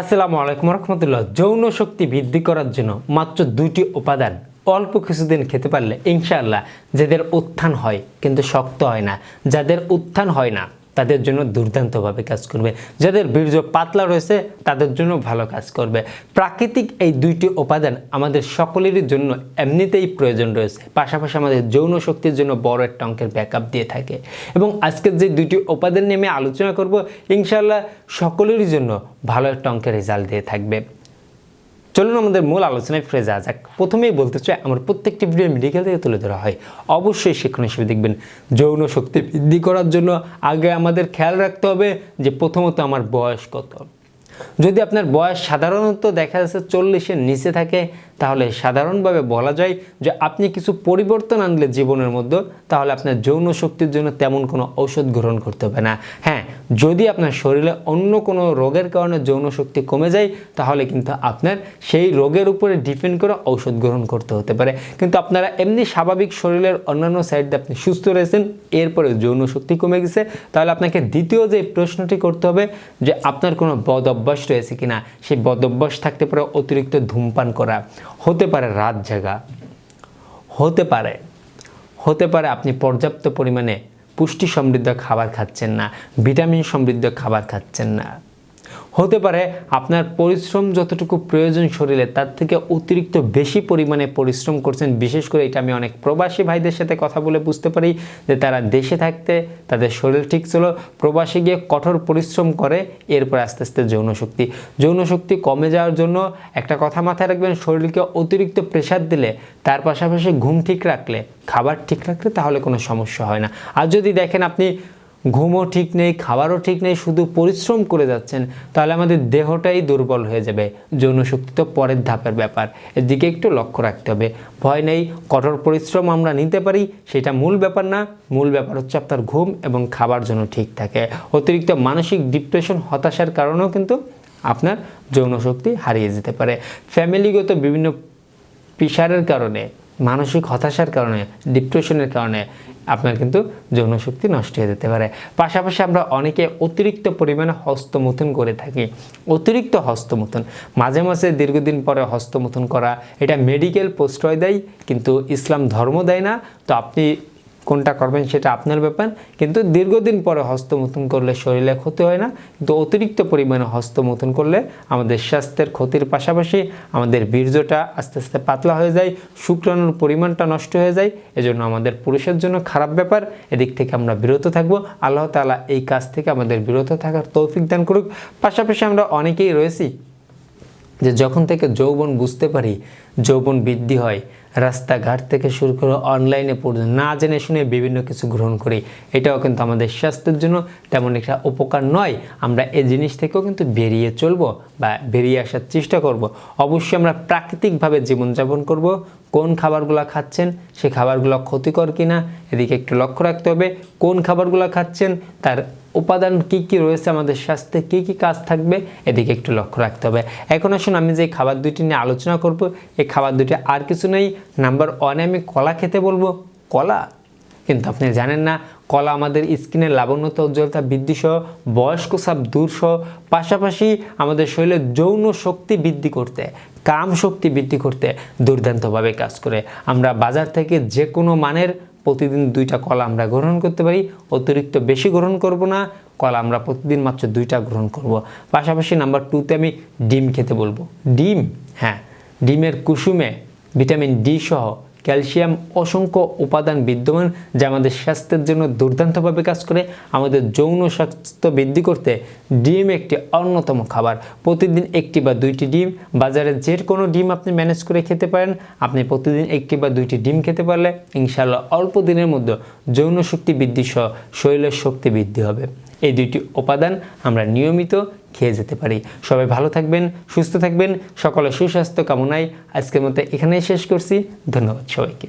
আসসালামু আলাইকুম রহমতুল্লাহ। যৌন শক্তি বৃদ্ধি করার জন্য মাত্র দুটি উপাদান অল্প কিছুদিন খেতে পারলে ইনশাআল্লাহ, যাদের উত্থান হয় কিন্তু শক্ত হয় না, যাদের উত্থান হয় না তাদের জন্য দুর্দান্তভাবে কাজ করবে। যাদের বীর্য পাতলা রয়েছে, তাদের জন্য ভালো কাজ করবে। প্রাকৃতিক এই দুইটি উপাদান আমাদের সকলেরই জন্য এমনিতেই প্রয়োজন রয়েছে। পাশাপাশি আমাদের যৌন শক্তির জন্য বড় একটা অঙ্কের ব্যাকআপ দিয়ে থাকে। এবং আজকের যে দুইটি উপাদান নিয়ে আমি আলোচনা করব ইনশাল্লাহ সকলেরই জন্য ভালো একটা অঙ্কের রেজাল্ট দিয়ে থাকবে। চলুন আমাদের মূল আলোচনায় ফিরে যাওয়া যাক। প্রথমেই বলতে চাই, আমার প্রত্যেকটি ভিডিও মেডিকেল থেকে তুলে ধরা হয়। অবশ্যই শিক্ষণ হিসেবে দেখবেন, যৌন শক্তি বৃদ্ধি করার জন্য আগে আমাদের খেয়াল রাখতে হবে যে প্রথমত আমার বয়স কত। যদি আপনার বয়স সাধারণত দেখা যাচ্ছে চল্লিশের নিচে থাকে তাহলে সাধারণভাবে বলা যায় যে আপনি কিছু পরিবর্তন আনলে জীবনের মধ্যে, তাহলে আপনার যৌন শক্তির জন্য তেমন কোনো ঔষধ গ্রহণ করতে হবে না। হ্যাঁ যদি আপনার শরীরে অন্য কোনো রোগের কারণে যৌন শক্তি কমে যায়, তাহলে কিন্তু আপনার সেই রোগের উপরে ডিপেন্ড করে ঔষধ গ্রহণ করতে হতে পারে। কিন্তু আপনারা এমনি স্বাভাবিক শরীরের অন্যান্য সাইড আপনি সুস্থ রয়েছেন, এরপরে যৌন শক্তি কমে গেছে, তাহলে আপনাকে দ্বিতীয় যে প্রশ্নটি করতে হবে যে আপনার কোনো বদ অভ্যাস রয়েছে কিনা? সেই বদ অভ্যাস থাকতে পারে অতিরিক্ত ধূমপান করা। হতে পারে রাত জাগা, হতে পারে হতে পারে আপনি পর্যাপ্ত পরিমাণে পুষ্টি সমৃদ্ধ খাবার খাচ্ছেন না, ভিটামিন সমৃদ্ধ খাবার খাচ্ছেন না। হতে পারে আপনার পরিশ্রম যতটুকু প্রয়োজন শরীরে, তার থেকে অতিরিক্ত বেশি পরিমাণে পরিশ্রম করছেন। বিশেষ করে এটা আমি অনেক প্রবাসী ভাইদের সাথে কথা বলে বুঝতে পারি যে তারা দেশে থাকতে, তাদের শরীর ঠিক ছিল, প্রবাসে গিয়ে কঠোর পরিশ্রম করে, এরপর আস্তে আস্তে যৌন শক্তি। যৌন শক্তি কমে যাওয়ার জন্য একটা কথা মাথায় রাখবেন, শরীরকে অতিরিক্ত প্রেশার দিলে, তার পাশাপাশি ঘুম ঠিক রাখলে, খাবার ঠিক রাখলে তাহলে কোনো সমস্যা হয় না। আর যদি দেখেন আপনি ঘুমও ঠিক নেই, খাবারও ঠিক নেই, শুধু পরিশ্রম করে যাচ্ছেন, তাহলে আমাদের দেহটাই দুর্বল হয়ে যাবে। যৌন শক্তি তো পরের ধাপের ব্যাপার, এদিকে একটু লক্ষ্য রাখতে হবে। ভয় নেই, কঠোর পরিশ্রম আমরা নিতে পারি, সেটা মূল ব্যাপার না, মূল ব্যাপার হচ্ছে আপনার ঘুম এবং খাবার জন্য ঠিক থাকে। অতিরিক্ত মানসিক ডিপ্রেশন হতাশার কারণেও কিন্তু আপনার যৌন শক্তি হারিয়ে যেতে পারে। ফ্যামিলিগত বিভিন্ন প্রেশারের কারণে মানসিক হতাশার কারণে ডিপ্রেশনের কারণে আপনার কিন্তু যৌনশক্তি নষ্ট হয়ে যেতে পারে। পাশাপাশি আমরা অনেকে অতিরিক্ত পরিমাণে হস্তমুথন করে থাকি। অতিরিক্ত হস্তমুথন, মাঝে মাঝে দীর্ঘদিন পরে হস্তমুথন করা, এটা মেডিকেল প্রশ্রয় দেয়, কিন্তু ইসলাম ধর্ম দেয় না। তো আপনি কোনটা করবেন সেটা আপনার ব্যাপার। কিন্তু দীর্ঘদিন পরে হস্তমথন করলে শরীরে ক্ষতি হয় না। কিন্তু অতিরিক্ত পরিমাণে হস্তমথন করলে আমাদের স্বাস্থ্যের ক্ষতির পাশাপাশি আমাদের বীর্যটা আস্তে আস্তে পাতলা হয়ে যায়, শুক্রাণুর পরিমাণটা নষ্ট হয়ে যায়। এজন্য আমাদের পুরুষের জন্য খারাপ ব্যাপার। এদিক থেকে আমরা বিরত থাকব। আল্লাহ তাআলা এই কাজ থেকে আমাদের বিরত থাকার তৌফিক দান করুক। পাশাপাশি আমরা অনেকেই রয়েছি যে যখন থেকে যৌবন বুঝতে পারি, যৌবন বৃদ্ধি হয় রাস্তাঘাট থেকে শুরু করে অনলাইনে পর্যন্ত না জেনে শুনে বিভিন্ন কিছু গ্রহণ করি। এটাও কিন্তু আমাদের স্বাস্থ্যের জন্য তেমন একটা উপকার নয়। আমরা এই জিনিস থেকেও কিন্তু বেরিয়ে চলবো বা বেরিয়ে আসার চেষ্টা করব। অবশ্যই আমরা প্রাকৃতিকভাবে জীবনযাপন করব। কোন খাবারগুলো খাচ্ছেন, সে খাবারগুলো ক্ষতিকর কিনা, এদিকে একটু লক্ষ্য রাখতে হবে। কোন খাবারগুলো খাচ্ছেন, তার উপাদান কি কি রয়েছে আমাদের স্বাস্থ্যে, কি কি কাজ থাকবে, এদিকে একটু লক্ষ্য রাখতে হবে। এখন আসুন আমি যে খাবার দুইটি নিয়ে আলোচনা করব, এই খাবার দুইটি আর কিছু নেই। নাম্বার ওয়ানে আমি কলা খেতে বলব। কলা? কিন্তু আপনি জানেন না, কলা আমাদের স্কিনের লাবণ্যতা, উজ্জ্বলতা বৃদ্ধি সহ, বয়স্ক সাপ দূর সহ, পাশাপাশি আমাদের শরীরে যৌন শক্তি বৃদ্ধি করতে, কাম শক্তি বৃদ্ধি করতে দুর্দান্তভাবে কাজ করে। আমরা বাজার থেকে যে কোনো মানের প্রতিদিন দুইটা কলা আমরা গ্রহণ করতে পারি। অতিরিক্ত বেশি গ্রহণ করব না। কলা আমরা প্রতিদিন মাত্র দুইটা গ্রহণ করব। পাশাপাশি নাম্বার টুতে আমি ডিম খেতে বলব। ডিম হ্যাঁ ডিমের কুসুমে ভিটামিন ডি সহ ক্যালসিয়াম অসংখ্য উপাদান বিদ্যমান যা আমাদের স্বাস্থ্যের জন্য দুর্দান্তভাবে কাজ করে। আমাদের যৌন স্বাস্থ্য বৃদ্ধি করতে ডিম একটি অন্যতম খাবার। প্রতিদিন একটি বা দুইটি ডিম, বাজারে যে কোনো ডিম আপনি ম্যানেজ করে খেতে পারেন। আপনি প্রতিদিন একটি বা দুইটি ডিম খেতে পারলে ইনশাল্লাহ অল্প দিনের মধ্যে যৌন শক্তি বৃদ্ধি সহ শরীরের শক্তি বৃদ্ধি হবে। এই দুইটি উপাদান আমরা নিয়মিত খেয়ে যেতে পারি। সবাই ভালো থাকবেন, সুস্থ থাকবেন, সকলে সুস্বাস্থ্য কামনায় আজকের মতো এখানেই শেষ করছি। ধন্যবাদ সবাইকে।